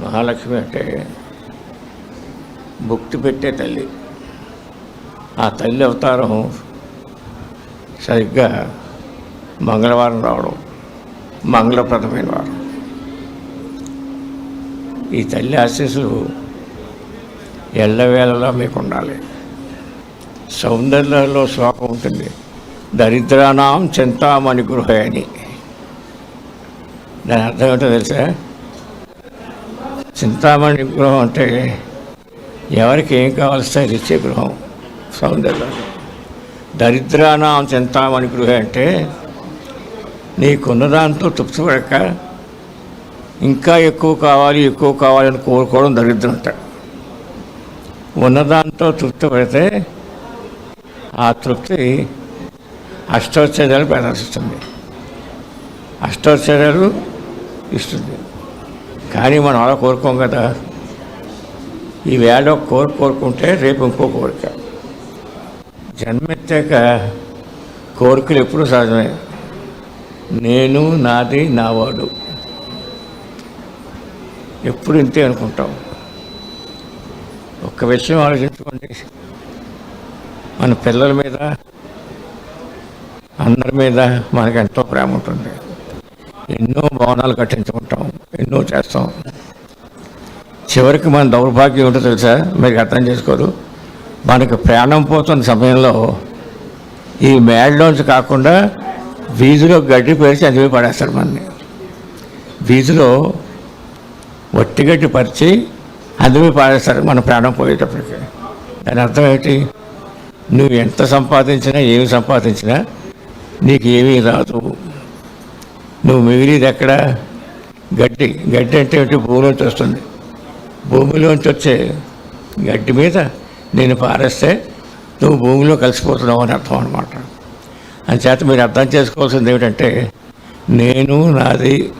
మహాలక్ష్మి అంటే భుక్తి పెట్టే తల్లి. ఆ తల్లి అవతారం సరిగ్గా మంగళవారం రావడం మంగళప్రదమైన వారం. ఈ తల్లి ఆశీస్సులు ఎల్లవేళలా మీకు ఉండాలి. సౌందర్యంలో శ్లోకం ఉంటుంది. దరిద్రానాం చింతామణి గృహ అని దాని అర్థం ఏంటో తెలుసా? చింతామణి గృహం అంటే ఎవరికి ఏం కావాల్సి అది ఇచ్చే గృహం. సౌందర్యం. దరిద్రానాం చింతామణి గృహ అంటే నీకున్న దాంతో తృప్తిపడక ఇంకా ఎక్కువ కావాలి ఎక్కువ కావాలని కోరుకోవడం దరిద్రం అంట. ఉన్నదాంతో తృప్తి పడితే ఆ తృప్తి అష్టోచ్చర్యాలు ప్రదర్శిస్తుంది. అష్టోచ్చర్యాలు ఇస్తుంది. కానీ మనం అలా కోరుకోం కదా. ఈ వేళ కోరు కోరిక కోరుకుంటే రేపు ఇంకో కోరిక. జన్మెత్తాక కోరికలు ఎప్పుడూ సహజమే. నేను నాది నావాడు ఎప్పుడు ఇంతే అనుకుంటాం. ఒక్క విషయం ఆలోచించుకోండి. మన పిల్లల మీద అందరి మీద మనకు ఎంతో ప్రేమ ఉంటుంది. ఎన్నో భవనాలు కట్టించుకుంటాం ఎన్నో చేస్తాం. చివరికి మన దౌర్భాగ్యం ఏంటో తెలుసా? మీరు అర్థం చేసుకోరు. మనకు ప్రాణం పోతున్న సమయంలో ఈ మేడలోంచి కాకుండా వీధిలో గడ్డి పేర్చి అందులో పడేస్తారు మనని వీధిలో వట్టి గడ్డి పరిచి అందుకే పాడేస్తారు మన ప్రాణం పోయేటప్పటికి. దాని అర్థం ఏమిటి? నువ్వు ఎంత సంపాదించినా ఏమి సంపాదించినా నీకు ఏమీ రాదు. నువ్వు మిగిలిది ఎక్కడ? గడ్డి. గడ్డి అంటే భూమిలోంచి వస్తుంది. భూమిలోంచి వచ్చే గడ్డి మీద నేను పారేస్తే నువ్వు భూమిలో కలిసిపోతున్నావు అని అర్థం అనమాట అంచేత మీరు అర్థం చేసుకోవాల్సింది ఏమిటంటే నేను నాది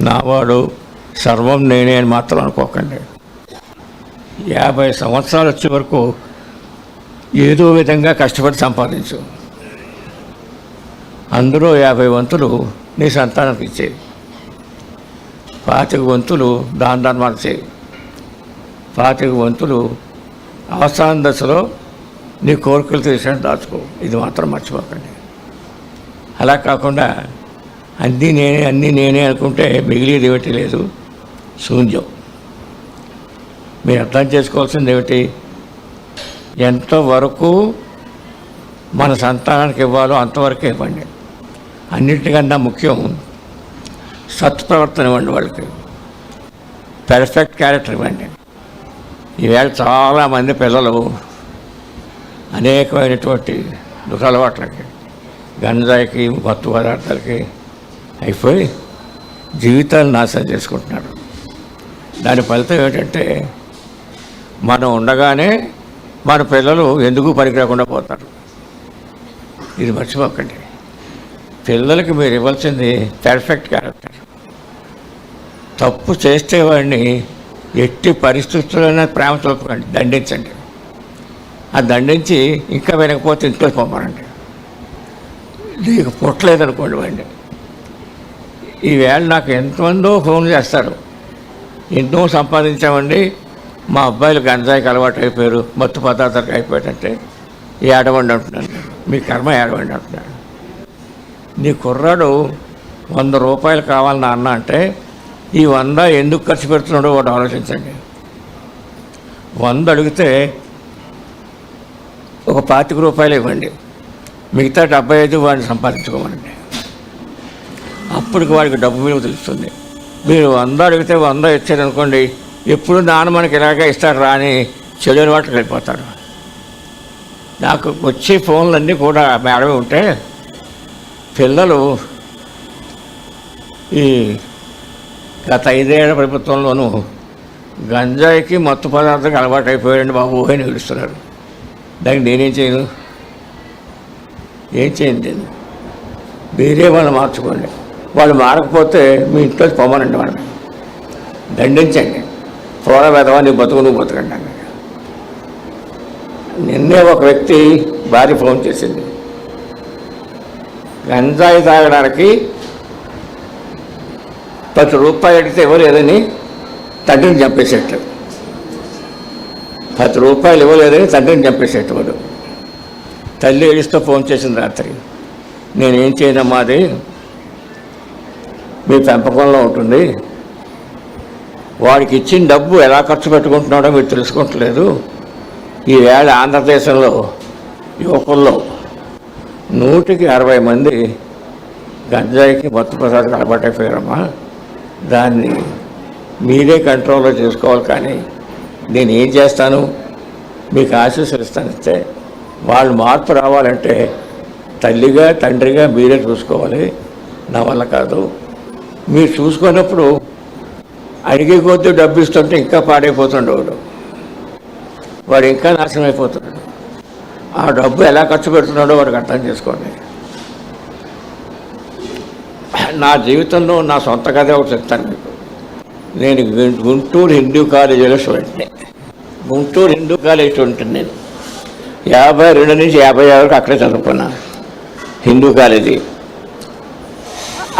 నావాడు సర్వం నేనే అని మాత్రం అనుకోకండి. యాభై సంవత్సరాలు వచ్చే వరకు ఏదో విధంగా కష్టపడి సంపాదించు. అందులో యాభై వంతులు నీ సంతానానికి ఇచ్చేది. పాతిక వంతులు దాన ధర్మాలు చేయి పాతిక వంతులు అవసాన దశలో నీ కోరికలు తీసాను దాచుకో. ఇది మాత్రం మర్చిపోకండి. అలా కాకుండా అన్నీ నేనే అన్నీ నేనే అనుకుంటే మిగిలిది ఏమిటి లేదు? శూన్యం. మీరు అర్థం చేసుకోవాల్సింది ఏమిటి? ఎంతవరకు మన సంతానానికి ఇవ్వాలో అంతవరకే ఇవ్వండి. అన్నిటికన్నా ముఖ్యం సత్ప్రవర్తన ఇవ్వండి వాళ్ళకి. పెర్ఫెక్ట్ క్యారెక్టర్ ఇవ్వండి. ఈవేళ చాలామంది పిల్లలు అనేకమైనటువంటి దురలవాట్లకి గంజాయికి మత్తు పదార్థాలకి అయిపోయి జీవితాలు నాశనం చేసుకుంటున్నారు. దాని ఫలితం ఏంటంటే మనం ఉండగానే మన పిల్లలు ఎందుకు పనికిరాకుండా పోతారు? ఇది మర్చిపోకండి. పిల్లలకి మీరు ఇవ్వాల్సింది పెర్ఫెక్ట్ క్యారెక్టర్ తప్పు చేస్తే వాడిని ఎట్టి పరిస్థితుల్లోనే ప్రేమ చూపకండి దండించండి. ఆ దండించి ఇంకా వినకపోతే ఇంట్లో పంపరండి నీకు పుట్టలేదనుకోండి వాడిని. ఈవేళ నాకు ఎంతమందో ఫోన్ చేస్తారు. ఎన్నో సంపాదించామండి. మా అబ్బాయిలు గంజాయికి అలవాటు అయిపోయారు మత్తు పదార్థాలకు అయిపోయాడంటే ఏడవండి అంటున్నాను. మీ కర్మ ఏడవండి అంటున్నాను. నీ కుర్రాడు వంద రూపాయలు కావాలి నాన్న అంటే ఈ వంద ఎందుకు ఖర్చు పెడుతున్నాడో వాడు ఆలోచించండి. వంద అడిగితే ఒక పాతిక రూపాయలు ఇవ్వండి. మిగతా డెబ్బై ఐదు వాడిని సంపాదించుకోమనండి. అప్పటికి వాడికి డబ్బు విలువ తెలుస్తుంది. మీరు వంద అడిగితే వంద ఇచ్చారనుకోండి ఎప్పుడు నాన్న మనకి ఇలాగే ఇస్తారు రాని చెడు వాటికి వెళ్ళిపోతాడు. నాకు వచ్చే ఫోన్లన్నీ కూడా మేడమే ఉంటే పిల్లలు ఈ గత ఐదేళ్ళ ప్రభుత్వంలోనూ గంజాయికి మత్తు పదార్థం అలవాటు అయిపోయాడండి బాబు అని ఏడుస్తున్నారు దానికి నేనేం చేయను? ఏం చేయను నేను? వేరే వాళ్ళు మార్చుకోండి. వాళ్ళు మారకపోతే మీ ఇంట్లో పొమ్మనండి వాళ్ళని దండించండి. పోర వెదవా నీ బతుకు నువ్వు బతకండి నిన్నే ఒక వ్యక్తి భార్య ఫోన్ చేసింది. గంజాయి తాగడానికి పది రూపాయలు అడిగితే ఇవ్వలేదని తండ్రిని చంపేసేట్టు పది రూపాయలు ఇవ్వలేదని తండ్రిని చంపేసేట్టు వాడు తల్లి ఏడుస్తూ ఫోన్ చేసింది రాత్రి. నేనేం చేయనమ్మా అది? మీ పెంపకంలో ఉంటుంది. వాడికి ఇచ్చిన డబ్బు ఎలా ఖర్చు పెట్టుకుంటున్నాడో మీరు తెలుసుకోవట్లేదు ఈవేళ ఆంధ్రదేశంలో యువకుల్లో నూటికి అరవై మంది గంజాయికి మత్తు ప్రసాదం అలవాటైపోయారమ్మా దాన్ని మీరే కంట్రోల్లో చేసుకోవాలి కానీ నేను ఏం చేస్తాను? మీకు ఆశీస్సులు ఇస్తానిస్తే వాళ్ళు మార్పు రావాలంటే తల్లిగా తండ్రిగా మీరే చూసుకోవాలి. నా వల్ల కాదు. మీరు చూసుకున్నప్పుడు అడిగే కొద్దీ డబ్బు ఇస్తుంటే ఇంకా పాడైపోతుండే వాడు వాడు ఇంకా నాశనం అయిపోతున్నాడు ఆ డబ్బు ఎలా ఖర్చు పెడుతున్నాడో వాడికి అర్థం చేసుకోండి. నా జీవితంలో నా సొంత కథ ఒకటి చెప్తాను మీకు. నేను గుంటూరు హిందూ కాలేజీలో స్టూడెంట్ని గుంటూరు హిందూ కాలేజ్ స్టూడెంట్ నేను. యాభై రెండు నుంచి యాభై ఆరు వరకు అక్కడే చదువుకున్నాను హిందూ కాలేజీ.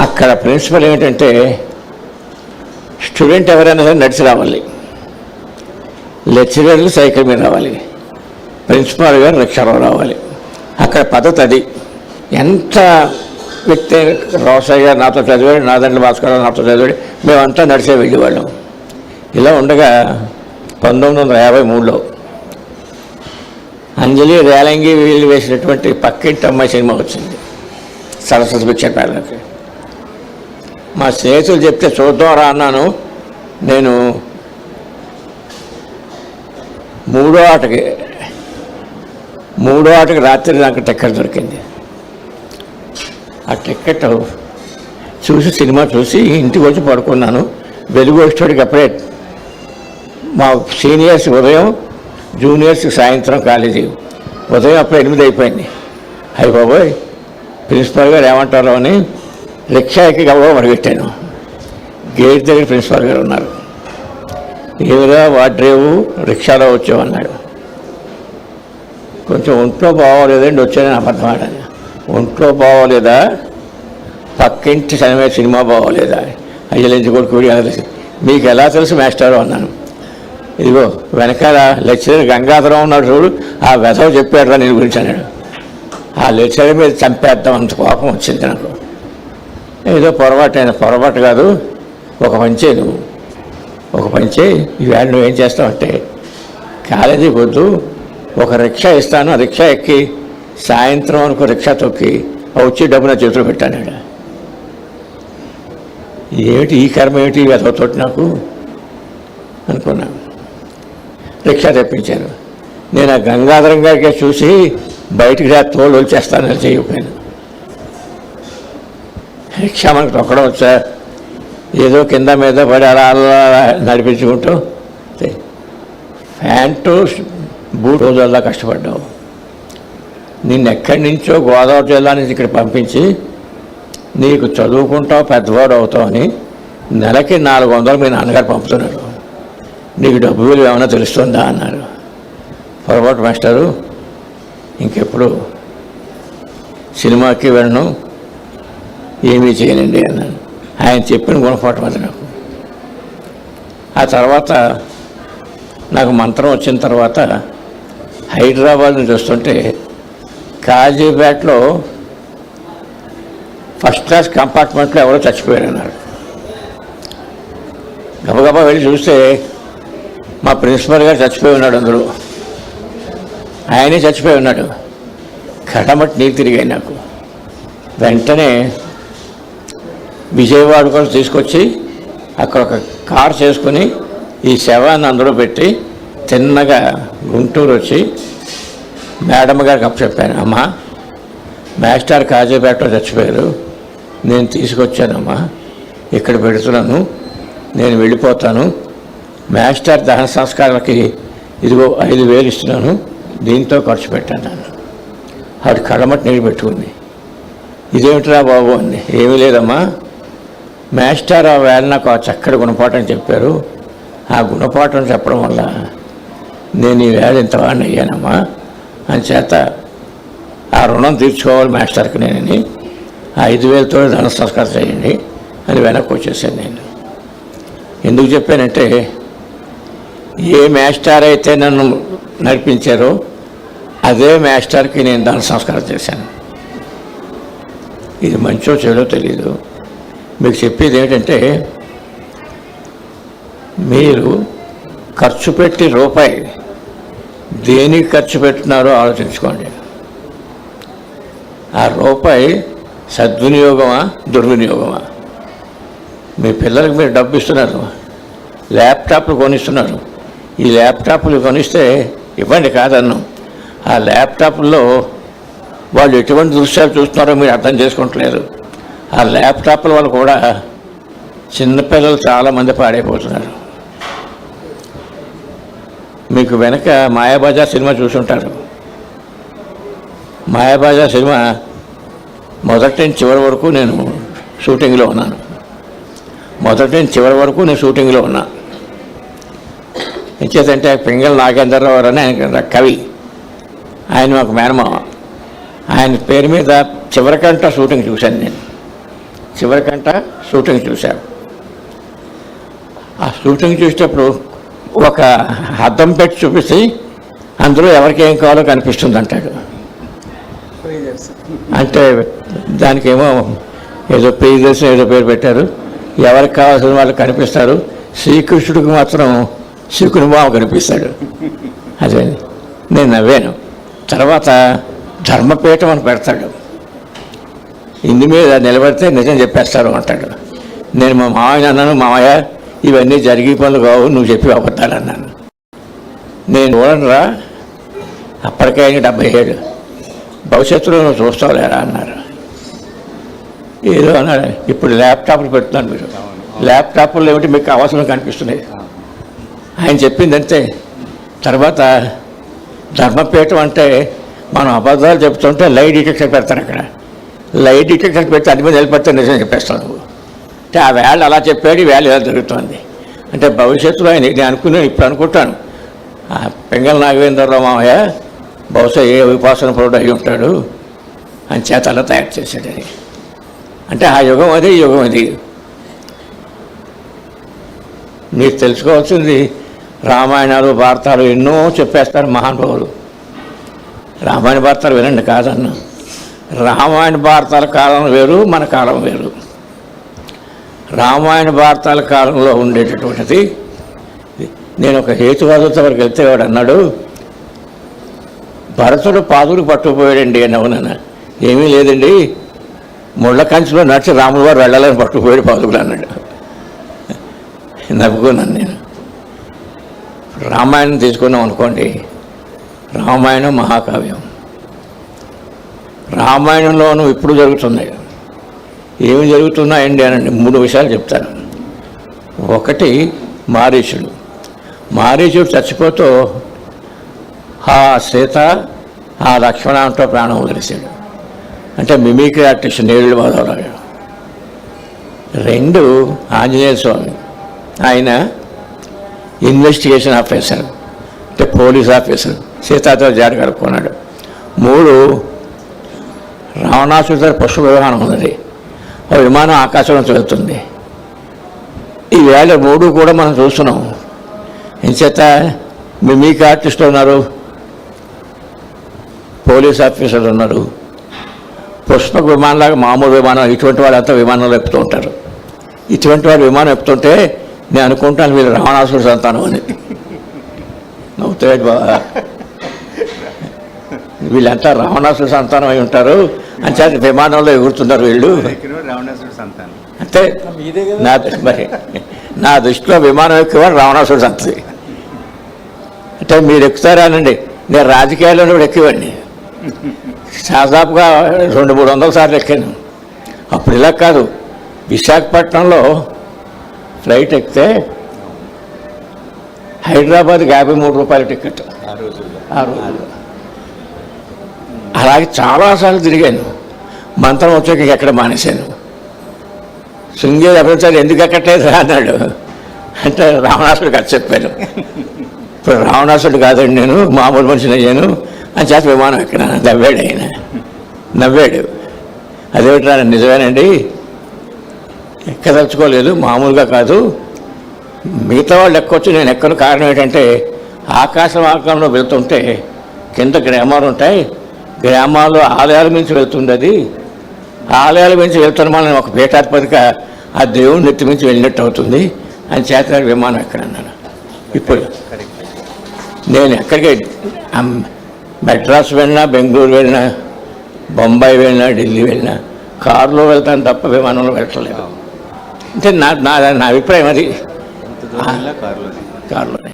అక్కడ ప్రిన్సిపల్ ఏమిటంటే స్టూడెంట్ ఎవరైనా సరే నడిచి రావాలి. లెక్చరర్లు సైకిల్ మీద రావాలి. ప్రిన్సిపాల్ గారు రిక్షాలో రావాలి అక్కడ పద్ధతి అది ఎంత వ్యక్తి రోసయ్య గారు నాతో చదివాడు నాదండ్ల భాస్కర్ నాతో చదివాడు మేమంతా నడిచే వెళ్ళేవాళ్ళం. ఇలా ఉండగా పంతొమ్మిది వందల యాభై మూడులో అంజలి రేలంగి వీళ్ళు వేసినటువంటి పక్కింటి అమ్మాయి సినిమా వచ్చింది. సరస్వతి పిక్చర్ ప్యాలెస్కి మా స్నేహితులు చెప్తే చూద్దాం రా అన్నాను. నేను మూడో ఆటకి మూడో ఆటకు రాత్రి నాకు టికెట్ దొరికింది. ఆ టికెట్ చూసి సినిమా చూసి ఇంటికి వచ్చి పడుకున్నాను. వెలుగు వచ్చేటికి అప్పుడే మా సీనియర్స్ ఉదయం జూనియర్స్ సాయంత్రం కాలేజీ. ఉదయం అప్పుడు ఎనిమిది అయిపోయింది. అయ్యి బాబోయ్ ప్రిన్సిపాల్ గారు ఏమంటారో అని రిక్షా ఎక్కి గబగబా పరిగెట్టాను గేట్ దగ్గర ప్రిన్సిపాల్ గారు ఉన్నారు. ఏమిరా వాడ్రేవు రిక్షాలో వచ్చామన్నాడు కొంచెం ఒంట్లో బాగోలేదండి వచ్చానని అబద్ధం ఆడాను ఒంట్లో బాగోలేదా? పక్కింటి సినిమా సినిమా బాగోలేదా? అయ్యలించి కొడుకుడి తెలుసు మీకు ఎలా తెలుసు మాస్టారు అన్నాను. ఇదిగో వెనకాల లెక్చరర్ గంగాధరం ఉన్నాడు చూడు ఆ వెధవ చెప్పాడు నేను గురించి అన్నాడు. ఆ లెక్చరర్ మీద చంపేద్దాం అంత కోపం వచ్చింది నాకు. ఏదో పొరపాటు అయిన పొరపాటు కాదు ఒక పంచే నువ్వు. ఒక పంచే ఈవేళ నువ్వేం చేస్తావంటే కాలేజీ వద్దు ఒక రిక్షా ఇస్తాను ఆ రిక్షా ఎక్కి సాయంత్రం అనుకో రిక్షా తొక్కి వచ్చి డబ్బు నా చేతిలో పెట్టాను ఈడ. ఏమిటి ఈ కర్మ ఏమిటి అదొకటి నాకు? అనుకున్నాను రిక్షా తెప్పించాను నేను ఆ గంగాధరం గారికి చూసి బయటికి రా తోలు వచ్చేస్తానని చేయకపోయాను. రిక్షా మనకు తొక్కడం వచ్చా? ఏదో కింద మీద పడి అలా అలా నడిపించుకుంటూ ప్యాంటు బూట్ రోజుల్లా కష్టపడ్డావు. నిన్ను ఎక్కడి నుంచో గోదావరి జిల్లా నుంచి ఇక్కడ పంపించి నీకు చదువుకుంటావు పెద్దవాడు అవుతావు అని నెలకి నాలుగు వందలు మీ నాన్నగారు పంపుతున్నారు. నీకు డబ్బు విలువ ఏమైనా తెలుస్తుందా అన్నారు. పొరపాటు మాస్టారు ఇంకెప్పుడు సినిమాకి వెళ్ళను ఏమీ చేయనండి అన్నాను ఆయన చెప్పిన గుణపాఠం అది నాకు. ఆ తర్వాత నాకు మంత్రం వచ్చిన తర్వాత హైదరాబాద్ నుంచి కాజీపేటలో ఫస్ట్ క్లాస్ కంపార్ట్మెంట్లో ఎవరో చచ్చిపోయారన్నారు. గబగబా వెళ్ళి చూస్తే మా ప్రిన్సిపల్ గారు చచ్చిపోయి ఉన్నాడు అందులో. ఆయనే చచ్చిపోయి ఉన్నాడు. కడమట్టి నీరు తిరిగాయి నాకు. వెంటనే విజయవాడ కూడా తీసుకొచ్చి అక్కడ ఒక కార్ చేసుకుని ఈ శవాన్ని అందులో పెట్టి తిన్నగా గుంటూరు వచ్చి మేడం గారికి అప్పచెప్పాను అమ్మా మాస్టర్ కాజీపేటలో చచ్చిపోయారు. నేను తీసుకొచ్చానమ్మా. ఇక్కడ పెడుతున్నాను. నేను వెళ్ళిపోతాను. మాస్టర్ దహన సంస్కారాలకి ఇదిగో ఐదు వేలు ఇస్తున్నాను. దీంతో ఖర్చు పెట్టాను నన్ను. ఆవిడ కళ్ళమట్టి నీళ్ళు పెట్టుకుంది. ఇదేమిటిరా బాబు అంది. ఏమీ లేదమ్మా. మాస్టర్ ఆ వేళ నాకు ఆ చక్కటి గుణపాఠం చెప్పారు. ఆ గుణపాఠం చెప్పడం వల్ల నేను ఈ వేళ ఇంతవాడిని అయ్యానమ్మా. అని చేత ఆ రుణం తీర్చుకోవాలి మాస్టర్కి నేనని. ఆ ఐదు వేలతో ధన సంస్కారం చేయండి అని వెనక్కి వచ్చేసాను నేను. ఎందుకు చెప్పానంటే ఏ మాస్టర్ అయితే నన్ను నడిపించారో అదే మాస్టర్కి నేను దాని సంస్కారం చేశాను. ఇది మంచో చెడో తెలీదు. మీకు చెప్పేది ఏంటంటే మీరు ఖర్చు పెట్టి రూపాయి దేనికి ఖర్చు పెట్టినారో ఆలోచించుకోండి. ఆ రూపాయి సద్వినియోగమా దుర్వినియోగమా? మీ పిల్లలకు మీరు డబ్బు ఇస్తున్నారు. ల్యాప్టాప్లు కొనిస్తున్నారు. ఈ ల్యాప్టాప్లు కొనిస్తే ఇవ్వండి కాదన్ను. ఆ ల్యాప్టాప్లో వాళ్ళు ఎటువంటి దృశ్యాలు చూస్తున్నారో మీరు అర్థం చేసుకుంటలేరు. ఆ ల్యాప్టాప్ల వల్ల కూడా చిన్నపిల్లలు చాలామంది పాడైపోతున్నారు. మీకు వెనక మాయాబజార్ సినిమా చూసుంటారు. మాయాబజార్ సినిమా మొదటి నుంచి చివరి వరకు నేను షూటింగ్లో ఉన్నాను. మొదటి నుంచి చివరి వరకు నేను షూటింగ్లో ఉన్నా. ఇచ్చేదంటే పింగళ నాగేంద్రరావు అని ఆయన కవి. ఆయన మాకు మేనమావ ఆయన పేరు మీద చివరికంట షూటింగ్ చూశాను నేను. చివరికంట షూటింగ్ చూశాను. ఆ షూటింగ్ చూసేటప్పుడు ఒక అద్దం పెట్టి చూపిస్తే అందులో ఎవరికి ఏం కావాలో కనిపిస్తుంది అంటాడు అంటే దానికేమో ఏదో ప్రియదర్శనం ఏదో పేరు పెట్టారు. ఎవరికి కావాల్సిన వాళ్ళు కనిపిస్తారు. శ్రీకృష్ణుడికి మాత్రం శ్రీకుని బావ కనిపిస్తాడు. అదే నేను నవ్వాను. తర్వాత ధర్మపీఠం అని పెడతాడు. ఇందు మీద నిలబడితే నిజం చెప్పేస్తారు అంటాడు. నేను మా మామయ్య అన్నాను మామయ్య ఇవన్నీ జరిగే పనులు కావు నువ్వు చెప్పి అబద్ధాలన్నాను నేను చూడనురా అప్పటికే ఆయన డెబ్బై ఏడు. భవిష్యత్తులో నువ్వు చూస్తావు లేరా అన్నారు. ఏదో అన్నాడు ఇప్పుడు ల్యాప్టాప్లు పెడుతున్నాను మీరు. ల్యాప్టాప్లు ఏమిటి మీకు అవసరం కనిపిస్తున్నాయి. ఆయన చెప్పింది అంతే. తర్వాత ధర్మపీఠం అంటే మనం అబద్ధాలు చెప్తుంటే లై డిటెక్టర్ పెడతాను అక్కడ. లై డిటెక్టర్ పెడితే అది మీద వెళ్ళిపోతే నిజం చెప్పేస్తాను నువ్వు. అంటే ఆ వేళ అలా చెప్పాడు ఈ వేళ ఇలా జరుగుతుంది. అంటే భవిష్యత్తులో ఆయన నేను అనుకున్నాను ఇప్పుడు అనుకుంటాను. ఆ పెంగళ నాగవేంద్రరావు మామయ్య బహుశా ఏ ఉపాసన పరుడు అయి ఉంటాడు అని చేత తయారు చేశాడని అంటే ఆ యుగం అది ఈ యుగం అది. మీరు తెలుసుకోవాల్సింది రామాయణాలు భారతాలు ఎన్నో చెప్పేస్తారు మహానుభావులు. రామాయణ భారతాలు వినండి కాదన్న. రామాయణ భారతాల కాలం వేరు మన కాలం వేరు. రామాయణ భారతాల కాలంలో ఉండేటటువంటిది. నేను ఒక హేతువాదంతో వరకు వెళ్తే వాడు అన్నాడు భరతుడు పాదులు పట్టుకుపోయాడండి అని అవునన్న ఏమీ లేదండి ముళ్ళ కంచిలో నడిచి రాముల వారు వెళ్ళాలని పట్టుకుపోయాడు పాదుకులు అన్నాడు. నవ్వుకున్నాను నేను. రామాయణం తీసుకున్నాం అనుకోండి రామాయణం మహాకావ్యం. రామాయణంలోనూ ఇప్పుడు జరుగుతున్నాయి. ఏమి జరుగుతున్నాయండి అనండి మూడు విషయాలు చెప్తాను. ఒకటి మారీచుడు మారీచుడు చచ్చిపోతూ ఆ సీత ఆ లక్ష్మణంతో ప్రాణం వదిలేశాడు. అంటే మిమిక్రీ ఆర్టిస్ట్ నేరుడు మాధవరావు రెండు ఆంజనేయ స్వామి. ఆయన ఇన్వెస్టిగేషన్ ఆఫీసర్ అంటే పోలీస్ ఆఫీసర్ సీతాతో జారి కడుక్కున్నాడు. మూడు రావణాసుడితో పశు వివాహం ఉన్నది. ఆ విమానం ఆకాశంలో వెళ్తుంది ఈ వేళ మూడు కూడా మనం చూస్తున్నాం. ఎంచేత మీకు ఆర్టిస్టులు ఉన్నారు పోలీస్ ఆఫీసర్లు ఉన్నారు పుష్పక విమానంలాగా మామూలు విమానం ఇటువంటి వాళ్ళంతా విమానంలో ఎక్కుతూ ఉంటారు. ఇటువంటి వాళ్ళు విమానం ఎక్కుతుంటే నేను అనుకుంటాను వీళ్ళు రావణాసుడు సంతానం అని. నవ్వుతాడు బాబా వీళ్ళంతా రావణాసుడు సంతానం అయి ఉంటారు. అని చేత విమానంలో ఎగురుతున్నారు వీళ్ళు. రావణాసుడు సంతానం. అంటే నా మరి నా దృష్టిలో విమానం ఎక్కువ రావణాసుడు సంతది అంటే మీరు ఎక్కుతారానండి నేను రాజకీయాల్లో కూడా ఎక్కేవాడిని. దాదాపుగా రెండు మూడు వందల సార్లు ఎక్కాను. అప్పుడు ఇలా కాదు. విశాఖపట్నంలో ఫ్లైట్ ఎక్కితే హైదరాబాద్కి యాభై మూడు రూపాయల టికెట్. ఆ రోజుల్లో ఆ రోజుల్లో అలాగే చాలాసార్లు తిరిగాను. మంత్రం వచ్చాక ఎక్కడ మానేశాను. శృంగేరి అభివృద్ధి ఎందుకు ఎక్కట్లేదు రా అన్నాడు. అంటే రావణాసుడు కథ చెప్పాను ఇప్పుడు రావణాసుడు కాదండి నేను మామూలు మనిషిని అయ్యాను. అని చేత విమానం ఎక్కినాను నవ్వాడు ఆయన. నవ్వాడు. అదేమిట్రా నిజమేనండి? ఎక్కదలుచుకోలేదు మామూలుగా కాదు. మిగతా వాళ్ళు ఎక్కొచ్చు నేను ఎక్కను. కారణం ఏంటంటే ఆకాశ మార్గంలో వెళ్తుంటే కింద గ్రామాలు ఉంటాయి. గ్రామాల్లో ఆలయాల నుంచి వెళ్తుంది అది ఆలయాల మించి వెళ్తున్న మనం ఒక పీఠాధిపతిగా ఆ దేవుడిని నెత్తి మించి వెళ్ళినట్టు అవుతుంది. అని చేత విమానం ఎక్కడ అన్నాను ఇప్పుడు నేను ఎక్కడికి మెడ్రాస్ వెళ్ళినా బెంగళూరు వెళ్ళినా బొంబాయి వెళ్ళినా ఢిల్లీ వెళ్ళినా కారులో వెళ్తాను తప్ప విమానంలో వెళ్ళట్లేదు అంటే నా నా నా అభిప్రాయం అది. కారులోనే.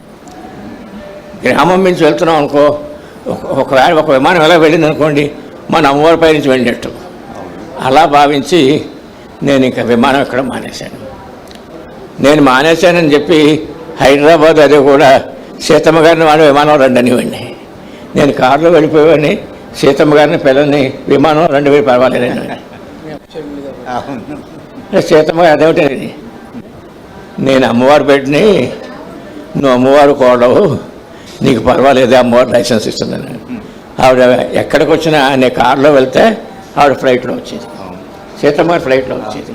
గ్రామం నుంచి వెళ్తున్నాం అనుకో ఒక- ఒకవేళ ఒక విమానం ఎలా వెళ్ళింది అనుకోండి మన అమ్మవారి పై నుంచి వెళ్ళినట్టు. అలా భావించి నేను ఇంకా విమానం ఎక్కడ మానేశాను. నేను మానేశానని చెప్పి హైదరాబాద్ అదే కూడా సీతమ్మ గారిని వాడు విమానం రండి అనివ్వండి నేను కారులో వెళ్ళిపోయాని సీతమ్మ గారిని పిల్లల్ని విమానం రెండు వేలు పర్వాలేదని అవును. సీతమ్మ గారు అదేమిటది నేను అమ్మవారి బిడ్డని నువ్వు అమ్మవారు కోడవు నీకు పర్వాలేదు అమ్మవారు లైసెన్స్ ఇస్తుందని ఆవిడ ఎక్కడికి వచ్చినా నేను కారులో వెళ్తే ఆవిడ ఫ్లైట్లో వచ్చేది. సీతమ్మ ఫ్లైట్లో వచ్చేది.